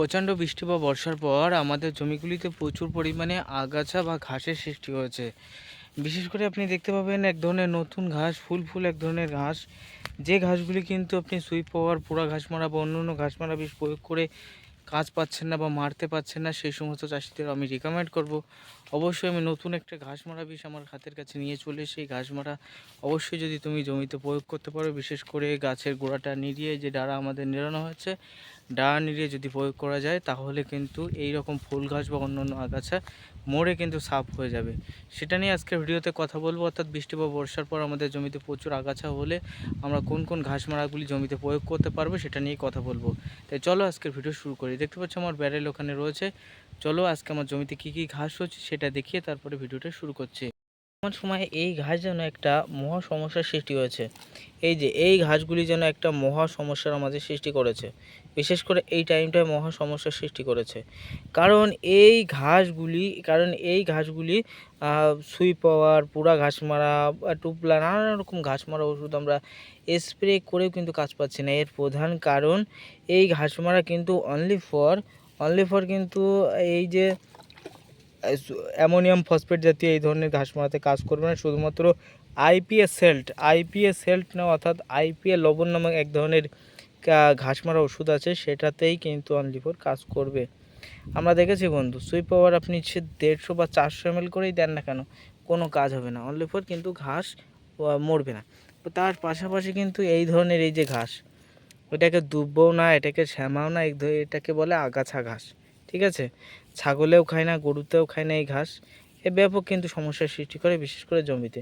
প্রচণ্ড বৃষ্টি বা বর্ষার পর আমাদের জমিগুলিতে প্রচুর পরিমাণে আগাছা বা ঘাসের সৃষ্টি হয়েছে। বিশেষ করে আপনি দেখতে পাবেন এক ধরনের নতুন ঘাস, ফুল ফুল এক ধরনের ঘাস। যে ঘাসগুলি কিন্তু আপনি সুইপ পাওয়ার পোড়া ঘাস মারা বা অন্য অন্য ঘাস মারা বিষ প্রয়োগ করে কাজ পাচ্ছেন না বা মারতে পারছেন না, সেই সমস্ত চাষিদের আমি রিকমেন্ড করব। অবশ্যই আমি নতুন একটা ঘাস মারা বিষ আমার হাতের কাছে নিয়ে চলে সেই ঘাস মারা অবশ্যই যদি তুমি জমিতে প্রয়োগ করতে পারো, বিশেষ করে গাছের গোড়াটা নিড়িয়ে যে ডাড়া আমাদের নিড়ানো হয়েছে ডাড়া নিড়িয়ে যদি প্রয়োগ করা যায়, তাহলে কিন্তু এই রকম ফুল ঘাস বা অন্য অন্য আগাছা মরে কিন্তু সাফ হয়ে যাবে। সেটা নিয়ে আজকের ভিডিওতে কথা বলব। অর্থাৎ বৃষ্টি বা বর্ষার পর আমাদের জমিতে প্রচুর আগাছা হলে আমরা কোন কোন ঘাস মারাগুলি জমিতে প্রয়োগ করতে পারব, সেটা নিয়ে কথা বলব। তাই চলো আজকের ভিডিও শুরু করি। দেখতে পাচ্ছ আমার ব্যারেল ওখানে রয়েছে। চলো আজকে আমার জমিতে কী কী ঘাস হচ্ছে সেটা দেখিয়ে তারপরে ভিডিওটা শুরু করছি। বর্তমান সময়ে এই ঘাস যেন একটা মহা সমস্যার সৃষ্টি হয়েছে। এই যে, এই ঘাসগুলি যেন একটা মহা সমস্যার আমাদের সৃষ্টি করেছে। বিশেষ করে এই টাইমটায় মহা সমস্যার সৃষ্টি করেছে। কারণ এই ঘাসগুলি, কারণ এই ঘাসগুলি সুই পাওয়ার পুরা ঘাস মারা টুপলা, নানান রকম ঘাস মারা ওষুধ আমরা স্প্রে করেও কিন্তু কাজ পাচ্ছি না। এর প্রধান কারণ এই ঘাস মারা কিন্তু অনলি ফর অনলি ফর কিন্তু এই যে অ্যামোনিয়াম ফসফেট জাতীয় এই ধরনের ঘাস মারাতে কাজ করবে না। শুধুমাত্র আইপিএস সেল্ট আইপিএস সেল্ট না, অর্থাৎ আইপিএল লবণ নামক এক ধরনের ঘাস মারা ওষুধ আছে, সেটাতেই কিন্তু অনলিফোর কাজ করবে। আমরা দেখেছি বন্ধু সুই পাওয়ার আপনি সে দেড়শো বা চারশো এম করেই দেন না কেন, কোনো কাজ হবে না। অনলিফোর কিন্তু ঘাস মরবে না। তার পাশাপাশি কিন্তু এই ধরনের এই যে ঘাস, ওইটাকে দুব্বও না, এটাকে শ্যামাও না এটাকে বলে আগাছা ঘাস। ঠিক আছে? ছাগলেও খায় না, গরুতেও খায় না এই ঘাস। এ ব্যাপক কিন্তু সমস্যার সৃষ্টি করে, বিশেষ করে জমিতে।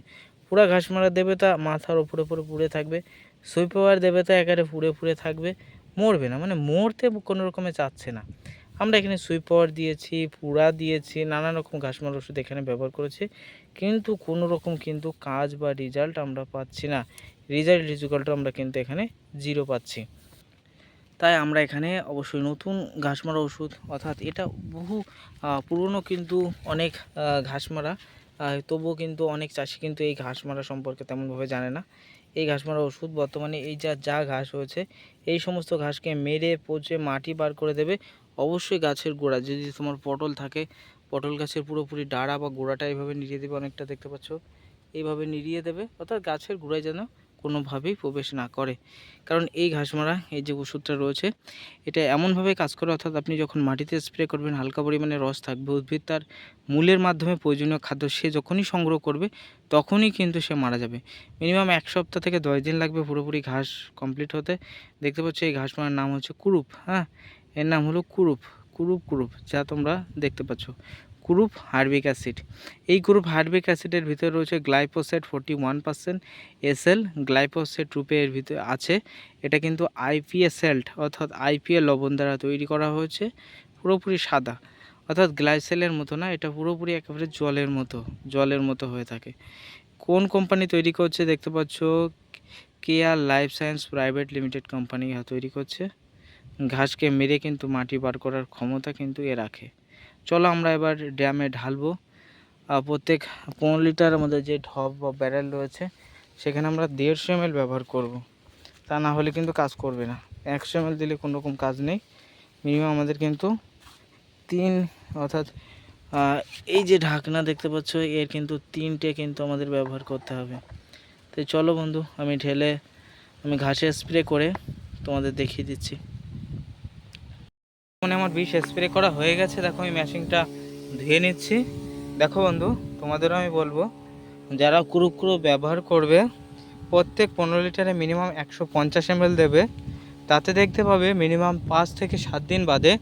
পুরা ঘাস মারা দেবে তা মাথার ওপরে ওপরে পুড়ে থাকবে। সুই পাওয়ার দেবে তা একেবারে পুড়ে পুড়ে থাকবে। মরবে না মানে মরতে কোনো রকমে চাচ্ছে না। আমরা এখানে সুই পাওয়ার দিয়েছি, পুরা দিয়েছি, নানা রকম ঘাস মারা ওষুধ এখানে ব্যবহার করেছি। কিন্তু কোনো রকম কিন্তু কাজ বা রেজাল্ট আমরা পাচ্ছি না। রেজাল্ট রেজাল্ট আমরা কিন্তু এখানে জিরো পাচ্ছি। তাই আমরা এখানে অবশ্যই নতুন ঘাস মারা ওষুধ, অর্থাৎ এটা বহু পুরনো কিন্তু অনেক ঘাস মারা তবুও কিন্তু অনেক চাষি কিন্তু এই ঘাস মারা সম্পর্কে তেমনভাবে জানে না। এই ঘাস মারা ওষুধ বর্তমানে এই যা যা ঘাস হয়েছে, এই সমস্ত ঘাসকে মেরে, পচে, মাটি বার করে দেবে। অবশ্যই গাছের গোড়া, যদি তোমার পটল থাকে, পটল গাছের পুরোপুরি ডাড়া বা গোড়াটা এইভাবে নিড়িয়ে দেবে, অনেকটা দেখতে পাচ্ছ। এইভাবে নিড়িয়ে দেবে, অর্থাৎ গাছের গোড়ায় যেন কোনোভাবেই প্রবেশ না করে। কারণ এই ঘাস মারা এই যে ওষুধটা রয়েছে, এটা এমনভাবে কাজ করে, অর্থাৎ আপনি যখন মাটিতে স্প্রে করবেন, হালকা পরিমাণে রস থাকবে, উদ্ভিদ তার মূলের মাধ্যমে প্রয়োজনীয় খাদ্য সে যখনই সংগ্রহ করবে, তখনই কিন্তু সে মারা যাবে। মিনিমাম এক সপ্তাহ থেকে দশ দিন লাগবে পুরোপুরি ঘাস কমপ্লিট হতে। দেখতে পাচ্ছ, এই ঘাস মারার নাম হচ্ছে কুরুপ হ্যাঁ? এর নাম হলো কুরুপ কুরুপ কুরুপ, যা তোমরা দেখতে পাচ্ছ। কুরুপ হার্বিক অ্যাসিড। এই গ্রুপ হার্বিক অ্যাসিডের ভিতরে রয়েছে glyphosate forty one percent SL glyphosate রূপে এর ভিতরে আছে। এটা কিন্তু আইপিএ সেল্ট অর্থাৎ আইপিএ লবণ দ্বারা তৈরি করা হয়েছে, পুরোপুরি সাদা। অর্থাৎ গ্লাইসেলের মতো না, এটা পুরোপুরি একেবারে জলের মতো জলের মতো হয়ে থাকে। কোন কোম্পানি তৈরি করছে দেখতে পাচ্ছ? Care Life Science private limited company তৈরি করছে। ঘাসকে মেরে কিন্তু মাটি বার করার ক্ষমতা কিন্তু এ রাখে। চলো আমরা এবার ড্যামে ঢালবো। প্রত্যেক পনেরো লিটার আমাদের যে ঢব বা ব্যারেল রয়েছে, সেখানে আমরা দেড়শো এম ব্যবহার করব। তা না হলে কিন্তু কাজ করবে না। একশো এম দিলে কোনো রকম কাজ নেই। মিনিমাম আমাদের কিন্তু তিন, অর্থাৎ এই যে ঢাকনা দেখতে পাচ্ছ, এর কিন্তু তিনটে কিন্তু আমাদের ব্যবহার করতে হবে। তো চলো বন্ধু, আমি ঢেলে, আমি ঘাসে স্প্রে করে তোমাদের দেখিয়ে দিচ্ছি। মানে আমার বিষ স্প্রে করা হয়ে গেছে। দেখো, আমি মেশিনটা ধুয়ে নিচ্ছি। দেখো বন্ধু, তোমাদেরও আমি বলব, যারা কুরুকুরু ব্যবহার করবে, প্রত্যেক পনেরো লিটারে মিনিমাম একশো পঞ্চাশ এমএল দেবে। তাতে দেখতে পাবে মিনিমাম পাঁচ থেকে সাত দিন বাদে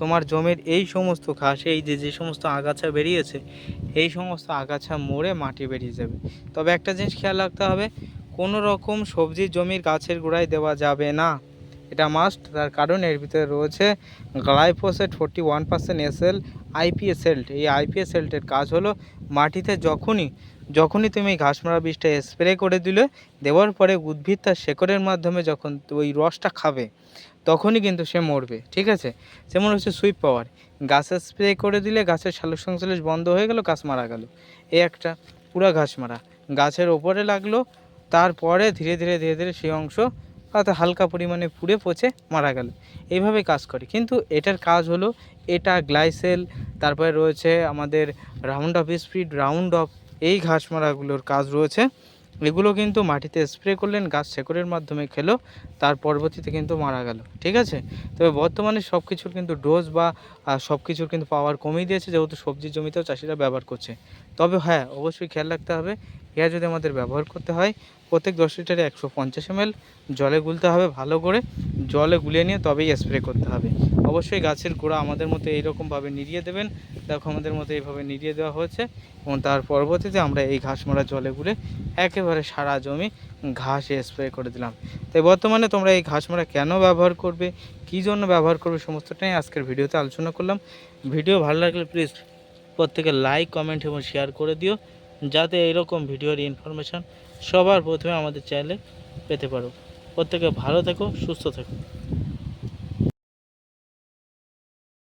তোমার জমির এই সমস্ত ঘাস, এই যে যে সমস্ত আগাছা বেরিয়েছে, এই সমস্ত আগাছা মরে মাটি বেরিয়ে যাবে। তবে একটা জিনিস খেয়াল রাখতে হবে, কোনো রকম সবজি জমির গাছের গোড়ায় দেওয়া যাবে না। এটা মাস্ট তার কারণ এর ভিতরে রয়েছে glyphosate forty one percent SL IPS salt এই আইপিএস সেল্টের কাজ হলো মাটিতে যখনই যখনই তুমি এই ঘাস মারা বীজটা স্প্রে করে দিলে, দেওয়ার পরে উদ্ভিদ তার শেকড়ের মাধ্যমে যখন ওই রসটা খাবে, তখনই কিন্তু সে মরবে, ঠিক আছে? যেমন হচ্ছে সুইপ পাওয়ার গাছে স্প্রে করে দিলে গাছের সালোক সংশ্লেষ বন্ধ হয়ে গেল, গাছ মারা গেল। এই একটা পুরা ঘাস মারা গাছের ওপরে লাগল, তারপরে ধীরে ধীরে ধীরে ধীরে সেই অংশ তাতে হালকা পরিমাণে পুড়ে পচে মারা গেল। এইভাবে কাজ করে। কিন্তু এটার কাজ হলো, এটা গ্লাইসেল, তারপরে রয়েছে আমাদের round off speed round off এই ঘাস মারাগুলোর কাজ রয়েছে। এগুলো কিন্তু মাটিতে স্প্রে করলেন, গাছ শেকড়ের মাধ্যমে খেলো, তার পরবর্তীতে কিন্তু মারা গেল। ঠিক আছে? তবে বর্তমানে সব কিছুর কিন্তু ডোজ বা সব কিছুর কিন্তু পাওয়ার কমিয়ে দিয়েছে, যেহেতু সবজি জমিতেও চাষিরা ব্যবহার করছে। তবে হ্যাঁ অবশ্যই খেয়াল রাখতে হবে। এরা যদি আমাদের ব্যবহার করতে হয়, প্রত্যেক দশ লিটারে একশো পঞ্চাশ এম জলে গুলতে হবে ভালো করে। জলে গুলিয়ে নিয়ে তবেই স্প্রে করতে হবে। অবশ্যই গাছের গোড়া আমাদের মতো এইরকমভাবে নিড়িয়ে দেবেন। দেখো আমাদের মতো এইভাবে নিড়িয়ে দেওয়া হয়েছে এবং তার পরবর্তীতে আমরা এই ঘাস মারা জলে গুলে একেবারে সারা জমি ঘাসে স্প্রে করে দিলাম। তাই বর্তমানে তোমরা এই ঘাস মারা কেন ব্যবহার করবে, কী জন্য ব্যবহার করবে, সমস্তটাই আজকের ভিডিওতে আলোচনা করলাম। ভিডিও ভালো লাগলে প্লিজ প্রত্যেকে লাইক কমেন্ট এবং শেয়ার করে দিও, যাতে এইরকম ভিডিওর ইনফরমেশান সবার প্রথমে আমাদের চ্যানেলে পেতে পারো। প্রত্যেকে ভালো থেকো, সুস্থ থেকো।